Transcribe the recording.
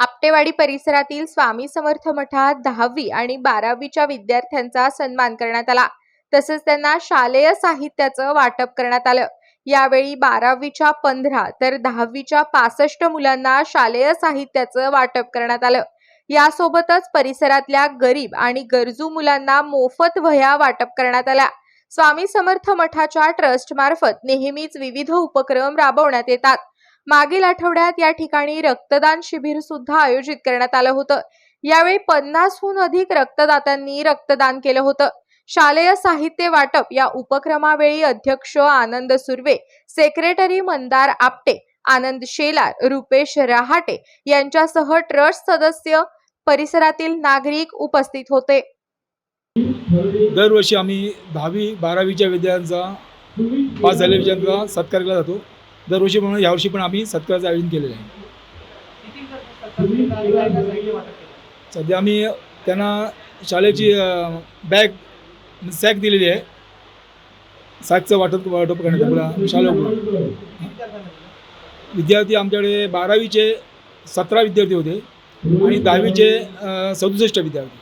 आपटेवाडी परिसरातील स्वामी समर्थ मठात दहावी आणि बारावीच्या विद्यार्थ्यांचा सन्मान करण्यात आला. तसेच त्यांना शालेय साहित्याचं वाटप करण्यात आलं. यावेळी बारावीच्या पंधरा तर दहावीच्या पासष्ट मुलांना शालेय साहित्याचं वाटप करण्यात आलं. यासोबतच परिसरातल्या गरीब आणि गरजू मुलांना मोफत वह्या वाटप करण्यात आल्या. स्वामी समर्थ मठाच्या ट्रस्ट मार्फत नेहमीच विविध उपक्रम राबवण्यात येतात. मागील आठवड्यात या ठिकाणी रक्तदान शिबिर सुद्धा आयोजित करण्यात आलं होतं. यावेळी पन्नासहून अधिक रक्तदात्यांनी रक्तदान केलं होतं. शालेय साहित्य वाटप या उपक्रमावेळी अध्यक्ष आनंद सुर्वे सेक्रेटरी मंदार आपटे आनंद शेलार रुपेश रहाटे यांच्यासह ट्रस्ट सदस्य परिसरातील नागरिक उपस्थित होते. दरवर्षी आम्ही दहावी बारावीच्या विद्यार्थ्यांचा पास झालेल्या विद्यार्थ्यांचा सत्कार केला जातो. दरवर्षी म्हणून यावर्षी पण आम्ही सत्काराचं आयोजन केलेलं आहे. सध्या आम्ही त्यांना शाळेची बॅग सॅक दिलेली आहे. सॅकचं वाटप वाटप करण्यात आपला शाळेकडून विद्यार्थी आमच्याकडे बारावीचे सतरा विद्यार्थी होते आणि दहावीचे सदुसष्ट विद्यार्थी.